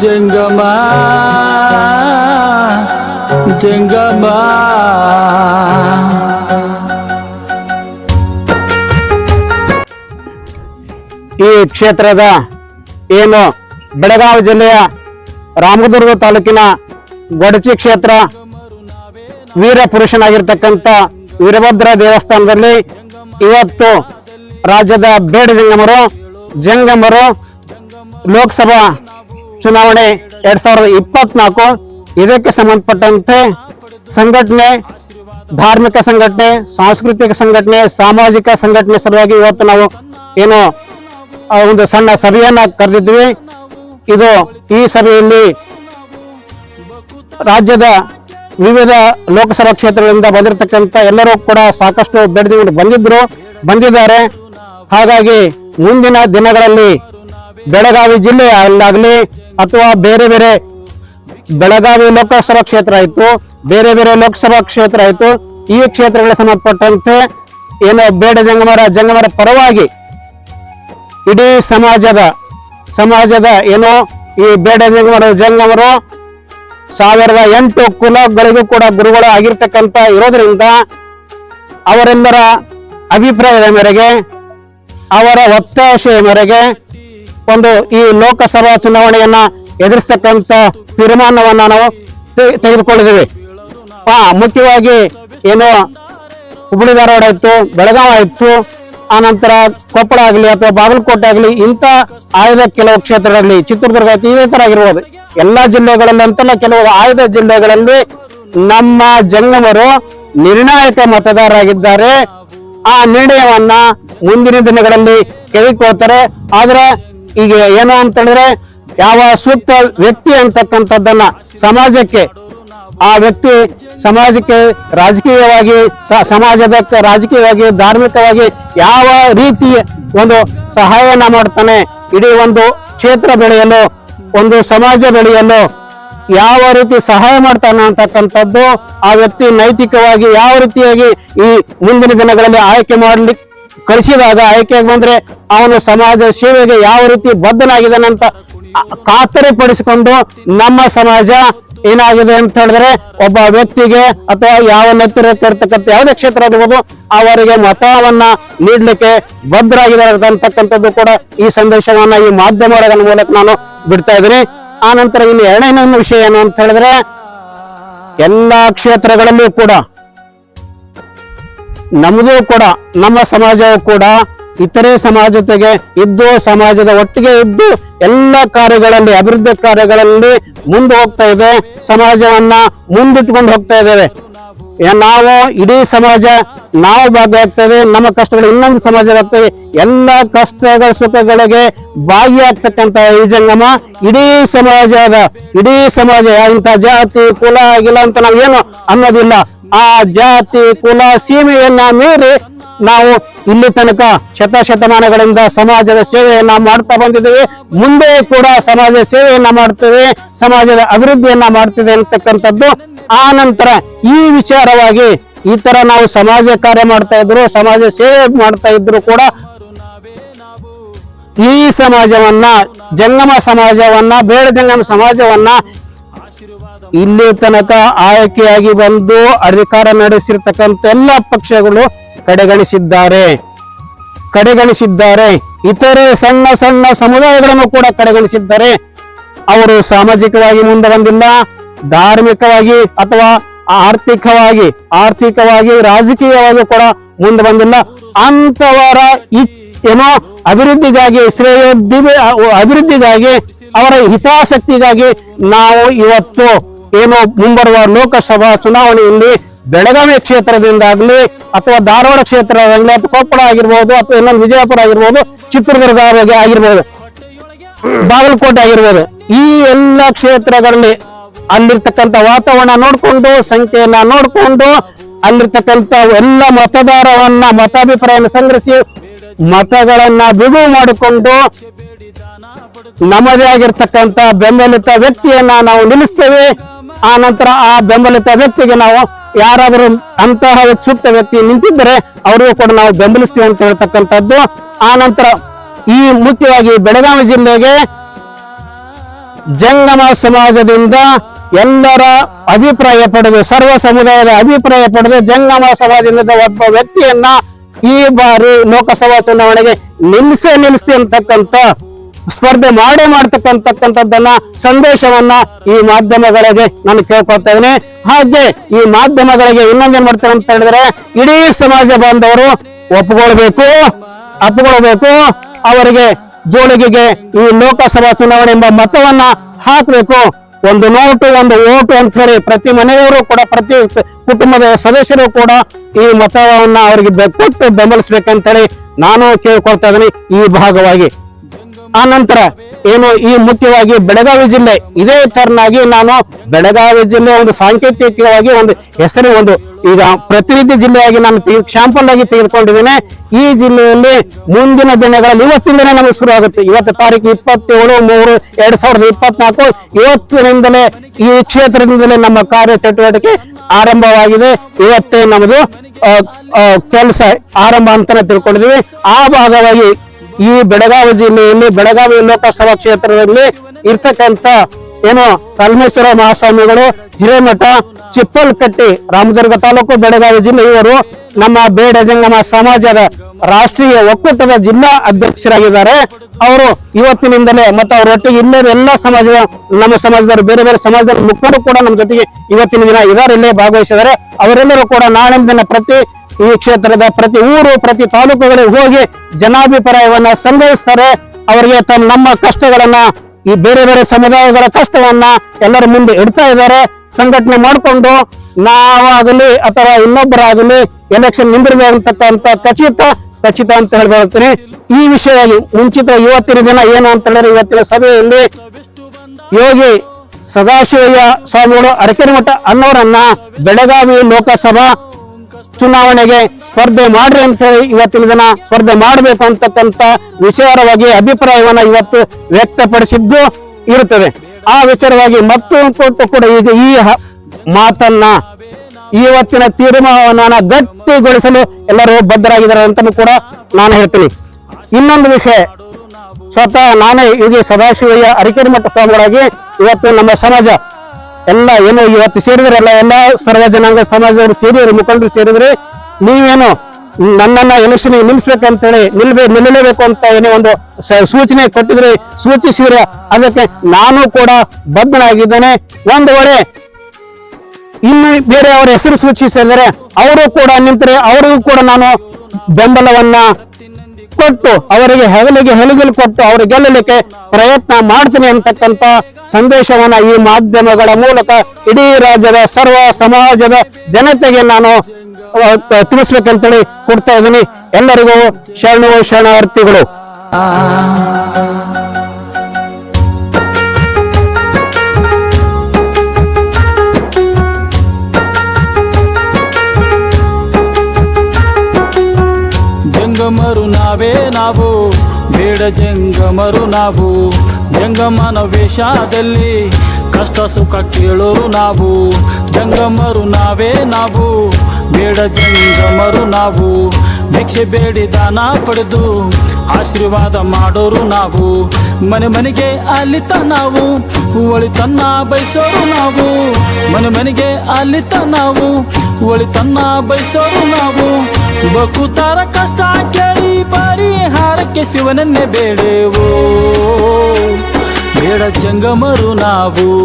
ಜಂಗಮ ಜಂಗಮ. ಈ ಕ್ಷೇತ್ರದ ಏನು ಬೆಳಗಾವಿ ಜಿಲ್ಲೆಯ ರಾಮದುರ್ಗ ತಾಲೂಕಿನ ಗೊಡಚಿ ಕ್ಷೇತ್ರ ವೀರ ಪುರುಷನಾಗಿರ್ತಕ್ಕಂಥ ವೀರಭದ್ರ ದೇವಸ್ಥಾನದಲ್ಲಿ ಇವತ್ತು ರಾಜ್ಯದ ಬೇಡ ಜಂಗಮರು ಜಂಗಮರು ಲೋಕಸಭಾ ಚುನಾವಣೆ ಎರಡ್ ಸಾವಿರದ ಇಪ್ಪತ್ನಾಲ್ಕು ಇದಕ್ಕೆ ಸಂಬಂಧಪಟ್ಟಂತೆ ಸಂಘಟನೆ, ಧಾರ್ಮಿಕ ಸಂಘಟನೆ, ಸಾಂಸ್ಕೃತಿಕ ಸಂಘಟನೆ, ಸಾಮಾಜಿಕ ಸಂಘಟನೆ ಸಲುವಾಗಿ ಇವತ್ತು ನಾವು ಏನು ಒಂದು ಸಣ್ಣ ಸಭೆಯನ್ನ ಕರೆದಿದ್ವಿ. ಇದು ಈ ಸಭೆಯಲ್ಲಿ ರಾಜ್ಯದ ವಿವಿಧ ಲೋಕಸಭಾ ಕ್ಷೇತ್ರಗಳಿಂದ ಬಂದಿರತಕ್ಕಂಥ ಎಲ್ಲರೂ ಕೂಡ ಸಾಕಷ್ಟು ಬೆಳೆದುಕೊಂಡು ಬಂದಿದ್ರು, ಬಂದಿದ್ದಾರೆ. ಹಾಗಾಗಿ ಮುಂದಿನ ದಿನಗಳಲ್ಲಿ ಬೆಳಗಾವಿ ಜಿಲ್ಲೆ ಅಲ್ಲಾಗಲಿ ಅಥವಾ ಬೇರೆ ಬೇರೆ ಬೆಳಗಾವಿ ಲೋಕಸಭಾ ಕ್ಷೇತ್ರ ಆಯ್ತು ಬೇರೆ ಬೇರೆ ಲೋಕಸಭಾ ಕ್ಷೇತ್ರ ಆಯ್ತು ಈ ಕ್ಷೇತ್ರಗಳಿಗೆ ಸಂಬಂಧಪಟ್ಟಂತೆ ಏನು ಬೇಡ ಜಂಗಮರ ಜಂಗಮರ ಪರವಾಗಿ ಇಡೀ ಸಮಾಜದ ಸಮಾಜದ ಏನು ಈ ಬೇಡ ಜಂಗಮರ, ಜಂಗಮರು ಸಾವಿರದ ಎಂಟು ಕುಲಗಳಿಗೂ ಕೂಡ ಗುರುಗಳು ಆಗಿರ್ತಕ್ಕಂಥ ಇರೋದ್ರಿಂದ ಅವರೆಲ್ಲರ ಅಭಿಪ್ರಾಯದ ಮೇರೆಗೆ, ಅವರ ಒತ್ತಾಶೆಯ ಮೇರೆಗೆ ಒಂದು ಈ ಲೋಕಸಭಾ ಚುನಾವಣೆಯನ್ನ ಎದುರಿಸತಕ್ಕಂತ ತೀರ್ಮಾನವನ್ನ ನಾವು ತೆಗೆದುಕೊಂಡಿದ್ದೀವಿ ಆ, ಮುಖ್ಯವಾಗಿ ಏನು ಹುಬ್ಬಳ್ಳಿ ಧಾರವಾಡ ಇತ್ತು ಬೆಳಗಾವಿ ಇತ್ತು ಆ ನಂತರ ಕೊಪ್ಪಳ ಆಗಲಿ ಅಥವಾ ಬಾಗಲಕೋಟೆ ಆಗಲಿ, ಇಂಥ ಆಯ್ದ ಕೆಲವು ಕ್ಷೇತ್ರಗಳಲ್ಲಿ, ಚಿತ್ರದುರ್ಗ ಇದೇ ತರ ಆಗಿರ್ಬೋದು. ಎಲ್ಲಾ ಜಿಲ್ಲೆಗಳಲ್ಲಿ ಅಂತಲ್ಲ, ಕೆಲವು ಆಯ್ದ ಜಿಲ್ಲೆಗಳಲ್ಲಿ ನಮ್ಮ ಜಂಗಮರು ನಿರ್ಣಾಯಕ ಮತದಾರರಾಗಿದ್ದಾರೆ. ಆ ನಿರ್ಣಯವನ್ನ ಮುಂದಿನ ದಿನಗಳಲ್ಲಿ ತೆಗೆದುಕೊಳ್ತಾರೆ. ಆದ್ರೆ ಈಗ ಏನು ಅಂತಂದ್ರೆ ಯಾವ ಸೂಕ್ತ ವ್ಯಕ್ತಿ ಅಂತಕ್ಕಂಥದ್ದನ್ನ ಸಮಾಜಕ್ಕೆ, ಆ ವ್ಯಕ್ತಿ ಸಮಾಜಕ್ಕೆ ರಾಜಕೀಯವಾಗಿ ಸಮಾಜದ ರಾಜಕೀಯವಾಗಿ, ಧಾರ್ಮಿಕವಾಗಿ ಯಾವ ರೀತಿ ಒಂದು ಸಹಾಯನ ಮಾಡ್ತಾನೆ, ಇಡೀ ಒಂದು ಕ್ಷೇತ್ರ ಬೆಳೆಯಲು, ಒಂದು ಸಮಾಜ ಬೆಳೆಯಲು ಯಾವ ರೀತಿ ಸಹಾಯ ಮಾಡ್ತಾನೆ ಅಂತಕ್ಕಂಥದ್ದು ಆ ವ್ಯಕ್ತಿ ನೈತಿಕವಾಗಿ ಯಾವ ರೀತಿಯಾಗಿ ಈ ಮುಂದಿನ ದಿನಗಳಲ್ಲಿ ಆಯ್ಕೆ ಮಾಡಲಿ ಕಳಿಸಿದಾಗ ಆಯ್ಕೆಗೆ ಬಂದ್ರೆ ಅವನು ಸಮಾಜ ಸೇವೆಗೆ ಯಾವ ರೀತಿ ಬದ್ಧನಾಗಿದ್ದಾನೆ ಅಂತ ಆ- ಖಾತರಿ ಪಡಿಸಿಕೊಂಡು ನಮ್ಮ ಸಮಾಜ ಏನಾಗಿದೆ ಅಂತ ಹೇಳಿದ್ರೆ ಒಬ್ಬ ವ್ಯಕ್ತಿಗೆ ಅಥವಾ ಯಾವ ನೆತ್ತಿರಕ್ಕೆ ಇರ್ತಕ್ಕಂಥ ಯಾವುದೇ ಕ್ಷೇತ್ರ ಇರ್ಬೋದು ಅವರಿಗೆ ಮತವನ್ನ ನೀಡಲಿಕ್ಕೆ ಬದ್ಧರಾಗಿದ್ದಾರೆ ಅಂತಕ್ಕಂಥದ್ದು ಕೂಡ ಈ ಸಂದೇಶವನ್ನ ಈ ಮಾಧ್ಯಮದ ಮೂಲಕ ನಾನು ಬಿಡ್ತಾ ಇದ್ದೀನಿ. ಆ ನಂತರ ಇನ್ನು ಎರಡನೇ ವಿಷಯ ಏನು ಅಂತ ಹೇಳಿದ್ರೆ ಎಲ್ಲಾ ಕ್ಷೇತ್ರಗಳಲ್ಲೂ ಕೂಡ ನಮ್ಮದು ಕೂಡ, ನಮ್ಮ ಸಮಾಜವು ಕೂಡ ಇತರೆ ಸಮಾಜ ಜೊತೆಗೆ ಇದ್ದು ಸಮಾಜದ ಒಟ್ಟಿಗೆ ಇದ್ದು ಎಲ್ಲ ಕಾರ್ಯಗಳಲ್ಲಿ, ಅಭಿವೃದ್ಧಿ ಕಾರ್ಯಗಳಲ್ಲಿ ಮುಂದೆ ಹೋಗ್ತಾ ಇದೆ, ಸಮಾಜವನ್ನ ಮುಂದಿಟ್ಕೊಂಡು ಹೋಗ್ತಾ ಇದ್ದೇವೆ. ನಾವು ಇಡೀ ಸಮಾಜ ನಾವು ಭಾಗಿಯಾಗ್ತೇವೆ, ನಮ್ಮ ಕಷ್ಟಗಳು ಇನ್ನೊಂದು ಸಮಾಜ ಆಗ್ತವೆ, ಎಲ್ಲ ಕಷ್ಟಗಳ ಸುಖಗಳಿಗೆ ಭಾಗಿಯಾಗ್ತಕ್ಕಂತ ಈ ಜಂಗಮ ಇಡೀ ಸಮಾಜದ, ಇಡೀ ಸಮಾಜ, ಇಂಥ ಜಾತಿ, ಕುಲ, ಆಗಿಲ್ಲ ಅಂತ ನಾವೇನು ಅನ್ನೋದಿಲ್ಲ. ಆ ಜಾತಿ, ಕುಲ, ಸೀಮೆಯನ್ನ ಮೀರಿ ನಾವು ಇಲ್ಲಿ ತನಕ ಶತಶತಮಾನಗಳಿಂದ ಸಮಾಜದ ಸೇವೆಯನ್ನ ಮಾಡ್ತಾ ಬಂದಿದ್ದೇವೆ. ಮುಂದೆ ಕೂಡ ಸಮಾಜ ಸೇವೆಯನ್ನ ಮಾಡ್ತೇವೆ, ಸಮಾಜದ ಅಭಿವೃದ್ಧಿಯನ್ನ ಮಾಡ್ತೇವೆ ಅಂತಕ್ಕಂಥದ್ದು. ಆ ನಂತರ ಈ ವಿಚಾರವಾಗಿ ಈ ತರ ನಾವು ಸಮಾಜ ಕಾರ್ಯ ಮಾಡ್ತಾ ಇದ್ರು, ಸಮಾಜ ಸೇವೆ ಮಾಡ್ತಾ ಇದ್ರು ಕೂಡ ಈ ಸಮಾಜವನ್ನ ಜಂಗಮ ಸಮಾಜವನ್ನ, ಬೇಡ ಜಂಗಮ ಸಮಾಜವನ್ನ ಇಲ್ಲಿ ತನಕ ಆಯ್ಕೆಯಾಗಿ ಬಂದು ಅಧಿಕಾರ ನಡೆಸಿರ್ತಕ್ಕಂಥ ಎಲ್ಲ ಪಕ್ಷಗಳು ಕಡೆಗಣಿಸಿದ್ದಾರೆ. ಕಡೆಗಣಿಸಿದ್ದಾರೆ. ಇತರೆ ಸಣ್ಣ ಸಣ್ಣ ಸಮುದಾಯಗಳನ್ನು ಕೂಡ ಕಡೆಗಣಿಸಿದ್ದಾರೆ. ಅವರು ಸಾಮಾಜಿಕವಾಗಿ ಮುಂದೆ ಬಂದಿಲ್ಲ. ಧಾರ್ಮಿಕವಾಗಿ ಅಥವಾ ಆರ್ಥಿಕವಾಗಿ ಆರ್ಥಿಕವಾಗಿ, ರಾಜಕೀಯವಾಗಿ ಕೂಡ ಮುಂದೆ ಬಂದಿಲ್ಲ. ಅಂತವರ ಏನೋ ಅಭಿವೃದ್ಧಿಗಾಗಿ ಶ್ರೇಯೋದ್ಧಿ ಅಭಿವೃದ್ಧಿಗಾಗಿ, ಅವರ ಹಿತಾಸಕ್ತಿಗಾಗಿ ನಾವು ಇವತ್ತು ಏನು ಮುಂಬರುವ ಲೋಕಸಭಾ ಚುನಾವಣೆಯಲ್ಲಿ ಬೆಳಗಾವಿ ಕ್ಷೇತ್ರದಿಂದಾಗ್ಲಿ ಅಥವಾ ಧಾರವಾಡ ಕ್ಷೇತ್ರದಾಗ್ಲಿ ಅಥವಾ ಕೊಪ್ಪಳ ಆಗಿರ್ಬೋದು ಅಥವಾ ಇನ್ನೊಂದು ವಿಜಯಪುರ ಆಗಿರ್ಬೋದು, ಚಿತ್ರದುರ್ಗ ಆಗಿ- ಆಗಿರ್ಬೋದು, ಬಾಗಲಕೋಟೆ ಆಗಿರ್ಬೋದು, ಈ ಎಲ್ಲ ಕ್ಷೇತ್ರಗಳಲ್ಲಿ ಅಲ್ಲಿರ್ತಕ್ಕಂಥ ವಾತಾವರಣ ನೋಡಿಕೊಂಡು, ಸಂಖ್ಯೆಯನ್ನ ನೋಡಿಕೊಂಡು ಅಲ್ಲಿರ್ತಕ್ಕಂಥ ಎಲ್ಲ ಮತದಾರವನ್ನ ಮತಾಭಿಪ್ರಾಯವನ್ನು ಸಂಗ್ರಹಿಸಿ ಮತಗಳನ್ನ ಬಿಡುವು ಮಾಡಿಕೊಂಡು ನಮ್ಮದೇ ಆಗಿರ್ತಕ್ಕಂಥ ಬೆಂಬಲಿತ ವ್ಯಕ್ತಿಯನ್ನ ನಾವು ನಿಲ್ಲಿಸ್ತೇವೆ. ಆ ನಂತರ ಆ ಬೆಂಬಲಿತ ವ್ಯಕ್ತಿಗೆ ನಾವು ಯಾರಾದರೂ ಅಂತಹ ಸೂಕ್ತ ವ್ಯಕ್ತಿ ನಿಂತಿದ್ದರೆ ಅವರಿಗೂ ಕೂಡ ನಾವು ಬೆಂಬಲಿಸ್ತೀವಿ ಅಂತ ಹೇಳ್ತಕ್ಕಂಥದ್ದು. ಆ ನಂತರ ಈ ಮುಖ್ಯವಾಗಿ ಬೆಳಗಾವಿ ಜಿಲ್ಲೆಗೆ ಜಂಗಮ ಸಮಾಜದಿಂದ ಎಲ್ಲರ ಅಭಿಪ್ರಾಯ ಪಡೆದು, ಸರ್ವ ಸಮುದಾಯದ ಅಭಿಪ್ರಾಯ ಪಡೆದು ಜಂಗಮ ಸಮಾಜದಿಂದ ಒಬ್ಬ ವ್ಯಕ್ತಿಯನ್ನ ಈ ಬಾರಿ ಲೋಕಸಭಾ ಚುನಾವಣೆಗೆ ನಿಲ್ಲಿಸೇ ನಿಲ್ಲಿಸಿ ಅಂತಕ್ಕಂಥ ಸ್ಪರ್ಧೆ ಮಾಡೇ ಮಾಡ್ತಕ್ಕಂತಕ್ಕಂಥದ್ದನ್ನ ಸಂದೇಶವನ್ನ ಈ ಮಾಧ್ಯಮಗಳಿಗೆ ನಾನು ಕೇಳ್ಕೊಳ್ತಾ ಇದ್ದೀನಿ. ಹಾಗೆ ಈ ಮಾಧ್ಯಮಗಳಿಗೆ ಇನ್ನೊಂದೇನ್ ಮಾಡ್ತಾರೆ ಅಂತ ಹೇಳಿದ್ರೆ, ಇಡೀ ಸಮಾಜ ಬಾಂಧವರು ಒಪ್ಪಿಕೊಳ್ಬೇಕು ಅಪ್ಕೊಳ್ಬೇಕು. ಅವರಿಗೆ ಜೋಳಿಗೆಗೆ ಈ ಲೋಕಸಭಾ ಚುನಾವಣೆ ಎಂಬ ಮತವನ್ನ ಹಾಕಬೇಕು. ಒಂದು ನೋಟು, ಒಂದು ಓಟು ಅಂತ ಹೇಳಿ ಪ್ರತಿ ಮನೆಯವರು ಕೂಡ, ಪ್ರತಿ ಕುಟುಂಬದ ಸದಸ್ಯರು ಕೂಡ ಈ ಮತವನ್ನ ಅವರಿಗೆ ಕೊಟ್ಟು ಬೆಂಬಲಿಸ್ಬೇಕಂತ ಹೇಳಿ ನಾನು ಕೇಳ್ಕೊಳ್ತಾ ಇದ್ದೀನಿ ಈ ಭಾಗವಾಗಿ. ಆ ನಂತರ ಏನು ಈ ಮುಖ್ಯವಾಗಿ ಬೆಳಗಾವಿ ಜಿಲ್ಲೆ, ಇದೇ ತರನಾಗಿ ನಾನು ಬೆಳಗಾವಿ ಜಿಲ್ಲೆ ಒಂದು ಸಾಂಕೇತಿಕವಾಗಿ ಒಂದು ಹೆಸರು ಒಂದು ಈಗ ಪ್ರತಿನಿಧಿ ಜಿಲ್ಲೆಯಾಗಿ ನಾನು ಶಾಂಪಲ್ ಆಗಿ ತೆಗೆದುಕೊಂಡಿದ್ದೇನೆ. ಈ ಜಿಲ್ಲೆಯಲ್ಲಿ ಮುಂದಿನ ದಿನಗಳಲ್ಲಿ ಇವತ್ತಿಂದಲೇ ನಮಗೆ ಶುರು ಆಗುತ್ತೆ. ಇವತ್ತು ತಾರೀಕು ಇಪ್ಪತ್ತೇಳು, ಮೂರು, ಎರಡ್ ಸಾವಿರದ ಇಪ್ಪತ್ನಾಲ್ಕು. ಇವತ್ತಿನಿಂದಲೇ ಈ ಕ್ಷೇತ್ರದಿಂದಲೇ ನಮ್ಮ ಕಾರ್ಯ ಚಟುವಟಿಕೆ ಆರಂಭವಾಗಿದೆ. ಇವತ್ತೇ ನಮ್ಮದು ಕೆಲಸ ಆರಂಭ ಅಂತಾನೆ ತಿಳ್ಕೊಂಡಿದ್ದೀವಿ. ಆ ಭಾಗವಾಗಿ ಈ ಬೆಳಗಾವಿ ಜಿಲ್ಲೆಯಲ್ಲಿ, ಬೆಳಗಾವಿ ಲೋಕಸಭಾ ಕ್ಷೇತ್ರದಲ್ಲಿ ಇರ್ತಕ್ಕಂಥ ಏನು ಕಲ್ಮೇಶ್ವರ ಮಹಾಸ್ವಾಮಿಗಳು, ಹಿರೇಮಠ, ಚಿಪ್ಪಲ್ಕಟ್ಟಿ, ರಾಮದುರ್ಗ ತಾಲೂಕು ಬೆಳಗಾವಿ ಜಿಲ್ಲೆ, ಇವರು ನಮ್ಮ ಬೇಡ ಜಂಗಮ ಸಮಾಜದ ರಾಷ್ಟ್ರೀಯ ಒಕ್ಕೂಟದ ಜಿಲ್ಲಾ ಅಧ್ಯಕ್ಷರಾಗಿದ್ದಾರೆ. ಅವರು ಇವತ್ತಿನಿಂದಲೇ ಮತ್ತು ಅವರೊಟ್ಟಿಗೆ ಇಲ್ಲೇ ಎಲ್ಲ ಸಮಾಜದ, ನಮ್ಮ ಸಮಾಜದವರು, ಬೇರೆ ಬೇರೆ ಸಮಾಜದ ಮುಖಂಡರು ಕೂಡ ನಮ್ಮ ಜೊತೆಗೆ ಇವತ್ತಿನ ದಿನ ಇಲ್ಲೇ ಭಾಗವಹಿಸಿದ್ದಾರೆ. ಅವರೆಲ್ಲರೂ ಕೂಡ ದಿನ ಪ್ರತಿ ಈ ಕ್ಷೇತ್ರದ ಪ್ರತಿ ಊರು, ಪ್ರತಿ ತಾಲೂಕುಗಳಿಗೆ ಹೋಗಿ ಜನಾಭಿಪ್ರಾಯವನ್ನ ಸಂಗ್ರಹಿಸ್ತಾರೆ. ಅವರಿಗೆ ತಮ್ಮ ನಮ್ಮ ಕಷ್ಟಗಳನ್ನ, ಈ ಬೇರೆ ಬೇರೆ ಸಮುದಾಯಗಳ ಕಷ್ಟವನ್ನ ಎಲ್ಲರ ಮುಂದೆ ಇಡ್ತಾ ಇದ್ದಾರೆ. ಸಂಘಟನೆ ಮಾಡಿಕೊಂಡು ನಾವಾಗಲಿ ಅಥವಾ ಇನ್ನೊಬ್ಬರಾಗಲಿ ಎಲೆಕ್ಷನ್ ನಿಂದಿರದೆ ಅಂತಕ್ಕಂಥ ಖಚಿತ ಖಚಿತ ಅಂತ ಹೇಳ್ಕೊಳ್ತೀನಿ. ಈ ವಿಷಯವಾಗಿ ಮುಂಚಿತ ಇವತ್ತಿನ ದಿನ ಏನು ಅಂತ ಹೇಳಿದ್ರೆ ಇವತ್ತಿನ ಸಭೆಯಲ್ಲಿ ಯೋಗಿ ಸದಾಶಿವಯ್ಯ ಸ್ವಾಮಿಗಳು ಅರಕೆರೆಮಠ ಅನ್ನೋರನ್ನ ಬೆಳಗಾವಿ ಲೋಕಸಭಾ ಚುನಾವಣೆಗೆ ಸ್ಪರ್ಧೆ ಮಾಡ್ರಿ ಅಂತ ಹೇಳಿ ಇವತ್ತಿನ ದಿನ ಸ್ಪರ್ಧೆ ಮಾಡಬೇಕು ಅಂತಕ್ಕಂಥ ವಿಚಾರವಾಗಿ ಅಭಿಪ್ರಾಯವನ್ನ ಇವತ್ತು ವ್ಯಕ್ತಪಡಿಸಿದ್ದು ಇರುತ್ತದೆ. ಆ ವಿಚಾರವಾಗಿ ಮತ್ತೊಂದು ಕೂಡ ಈಗ ಈ ಮಾತನ್ನ ಇವತ್ತಿನ ತೀರ್ಮಾನವನ್ನ ಗಟ್ಟಿಗೊಳಿಸಲು ಎಲ್ಲರೂ ಬದ್ಧರಾಗಿದ್ದಾರೆ ಅಂತಲೂ ಕೂಡ ನಾನು ಹೇಳ್ತೀನಿ. ಇನ್ನೊಂದು ವಿಷಯ, ಸ್ವತಃ ನಾನೇ ಇದು ಸದಾಶಿವಯ್ಯ ಅರಿಕೆರೆಮಠ ಸ್ವಾಮಿಗಳಾಗಿ ಇವತ್ತು ನಮ್ಮ ಸಮಾಜ ಎಲ್ಲ ಏನು ಇವತ್ತು ಸೇರಿದ್ರಲ್ಲ ಎಲ್ಲ ಸರ್ವ ಜನಾಂಗ ಸಮಾಜದವರು ಸೇರಿದ್ರು ಮುಖಂಡರು ಸೇರಿದ್ರೆ ನೀವೇನು ನನ್ನನ್ನ ಎಲೆಕ್ಷನ್ ನಿಲ್ಲಿಸ್ಬೇಕಂತೇಳಿ ನಿಲ್ಬೇ ನಿಲ್ಲಲೇಬೇಕು ಅಂತ ಏನೋ ಒಂದು ಸೂಚನೆ ಕೊಟ್ಟಿದ್ರೆ ಸೂಚಿಸಿದ್ರೆ ಅದಕ್ಕೆ ನಾನು ಕೂಡ ಬದ್ಧನಾಗಿದ್ದೇನೆ. ಒಂದು ವೇಳೆ ಇನ್ನು ಬೇರೆ ಅವರ ಹೆಸರು ಸೂಚಿಸಿದರೆ ಅವರು ಕೂಡ ನಿಂತರೆ ಅವರಿಗೂ ಕೂಡ ನಾನು ಬೆಂಬಲವನ್ನ ಕೊಟ್ಟು ಅವರಿಗೆ ಹೆಗಲಿಗೆ ಹೆಲುಗಿಲು ಕೊಟ್ಟು ಅವರು ಗೆಲ್ಲಲಿಕ್ಕೆ ಪ್ರಯತ್ನ ಮಾಡ್ತೀನಿ ಅಂತಕ್ಕಂಥ ಸಂದೇಶವನ್ನ ಈ ಮಾಧ್ಯಮಗಳ ಮೂಲಕ ಇಡೀ ರಾಜ್ಯದ ಸರ್ವ ಸಮಾಜದ ಜನತೆಗೆ ನಾನು ತಿಳಿಸ್ಬೇಕಂತೇಳಿ ಕೊಡ್ತಾ ಇದ್ದೀನಿ. ಎಲ್ಲರಿಗೂ ಶರಣು ಶರಣಾರ್ಥಿಗಳು. ಜಂಗಮರು ನಾವು, ಜಂಗಮನ ವೇಷದಲ್ಲಿ ಕಷ್ಟ ಸುಖ ಕೇಳೋರು ನಾವು, ಜಂಗಮರು ನಾವೇ ನಾವು, ಬೇಡ ಜಂಗಮರು ನಾವು, ಭಿಕ್ಷೆ ಬೇಡಿ ದಾನ ಪಡೆದು ಆಶೀರ್ವಾದ ಮಾಡೋರು ನಾವು, ಮನೆ ಮನೆಗೆ ಅಲ್ಲಿತ ನಾವು ತನ್ನ ಬಯಸೋರು ನಾವು, ಮನೆ ಮನೆಗೆ ಅಲ್ಲಿತ ನಾವು ತನ್ನ ಬಯಸೋರು ನಾವು. ಬಕುತಾರ ಕಷ್ಟ ಕೇಳಿ ಪರಿಹಾರಕ್ಕೆ ಶಿವನನ್ನೇ ಬೇಡೆವು. ಬೇಡ ಜಂಗಮರು ನಾವು.